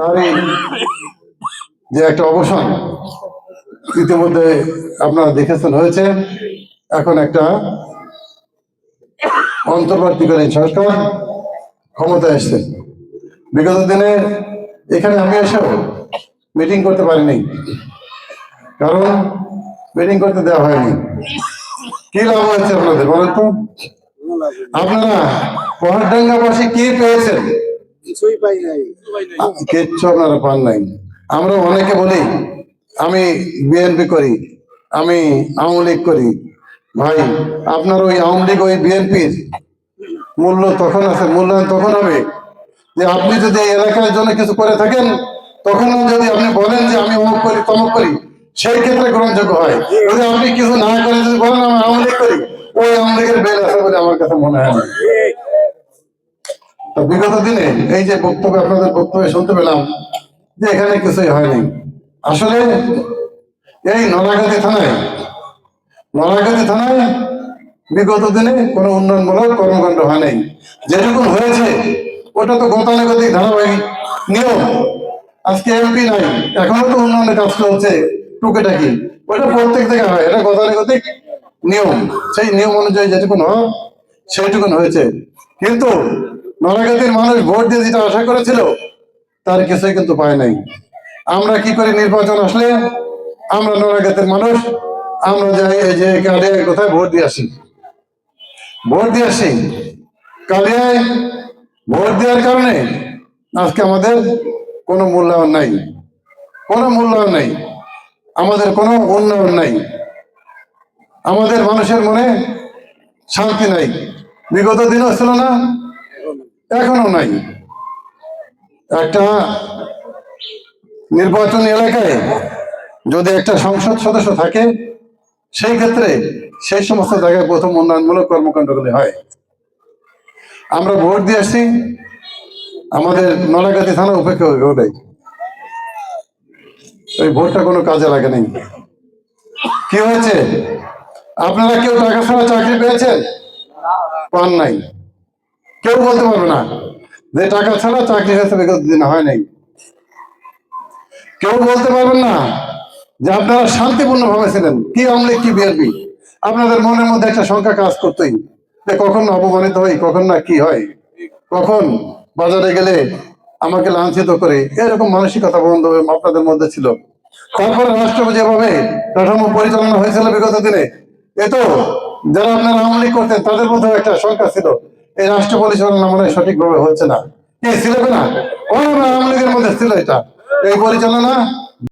তারই যে একটা অবসান ইতিমধ্যে আপনারা দেখেছেন হয়েছে। এখন একটা অন্তর্বর্তীকালীন সরকার ক্ষমতা এসছে। বিগত দিনে এখানে আমি এসেও মিটিং করতে পারিনি। কারণ মিটিং করতে দেওয়া হয়নি। কি লাভ হয়েছে আপনাদের বলেন তো? আপনারা পহাড়ডাঙ্গাবাসী কি পেয়েছেন? কিচ্ছু আপনারা পান নাই। আমরা অনেকে বলি, আমি বিএনপি করি, আমি আওয়ামী লীগ করি। ভাই, আপনার ওই আওয়ামী লীগ, ওই বিএনপির মূল্য তখন আছে, মূল্যায়ন তখন হবে। যে আপনি যদি এই এলাকার জন্য কিছু করে থাকেন, তখন যদি আপনি বলেন যে আমি অমুক করি, তমুক করি, সেই ক্ষেত্রে গ্রহণযোগ্য হয়। যদি আপনি কিছু না করে যদি বলেন, আমি আওয়ামী লীগ করি, ওই আওয়ামী লীগের বেল আছে বলে আমার কাছে মনে হয় বিগত দিনে এই যে বক্তব্য, আপনাদের বক্তব্য শুনতে পেলাম যে এখানে কিছুই হয়নি। আসলে এই নলাগাতি থানায় নলাগাতি থানায় বিগত দিনে কোনো উন্নয়নমূলক কর্মকাণ্ড হয় নাই যেটুকু হয়েছে, ওটা তো গতানুগতিক ধারাবাহিক নিয়ম। আজকে এমপি নাই, এখনও তো উন্নয়নের কাজ চলছে, টুকেটাকি। ওটা প্রত্যেক জায়গায় হয়, এটা গতানুগতিক নিয়ম। সেই নিয়ম অনুযায়ী যেটুকুন হয়, সেইটুকুন হয়েছে। কিন্তু নলাগাতির মানুষ ভোট দিয়ে যেটা আশা করেছিল, তার কিছুই কিন্তু পায় নাই। আমরা কি করি নির্বাচন আসলে? আমরা নলাগাতের মানুষ, আমরা যাই এই যে কালিয়ায় কোথায় ভোট দিয়ে আসি। ভোট দিয়ে আসি। কালিয়ায় ভোট দেওয়ার কারণে আজকে আমাদের কোনো মূল্যায়ন নাই। কোনো মূল্যায়ন নাই। আমাদের কোনো উন্নয়ন নাই। আমাদের মানুষের মনে শান্তি নাই। বিগত দিনও ছিল না এখনও নাই। একটা নির্বাচন এলাকায় যদি একটা সংসদ সদস্য থাকে, সেই ক্ষেত্রে সেই সমস্ত জায়গায় প্রথম উন্নয়নমূলক কর্মকাণ্ডগুলি হয়। আমরা ভোট দিয়ে আসছি, আমাদের নলাগাতি থানা উপেক্ষা ওটাই ওই ভোটটা কোনো কাজে লাগে নাই। কি হয়েছে? আপনারা কেউ টাকা ছাড়া চাকরি পেয়েছেন? পান নাই। কেউ বলতে পারবে না যে টাকা ছাড়া চাকরি হয়েছে বিগত দিন হয় নাই। কেউ বলতে পারবেন না যে আপনারা শান্তিপূর্ণ ভাবে ছিলেন। কি আমলে কি বিএনপি? আপনাদের মনের মধ্যে একটা সংখ্যা কাজ করতেই যে কখন অপমানিত হই, কখন না কি হয়, কখন বাজারে গেলে আমাকে লাঞ্ছিত করে। এরকম মানসিকতা বন্ধ আপনাদের মধ্যে ছিল। তারপরে রাষ্ট্র যেভাবে কাঠামো পরিচালনা হয়েছিল বিগত দিনে, এ তো যারা আপনারা আমলি করতেন, তাদের মধ্যেও একটা সংখ্যা ছিল। এই রাষ্ট্র পরিচালনা মনে সঠিকভাবে হচ্ছে না। এই ছিল না? ওরা আওয়ামী লীগের মধ্যে ছিল এটা? এই পরিচালনা?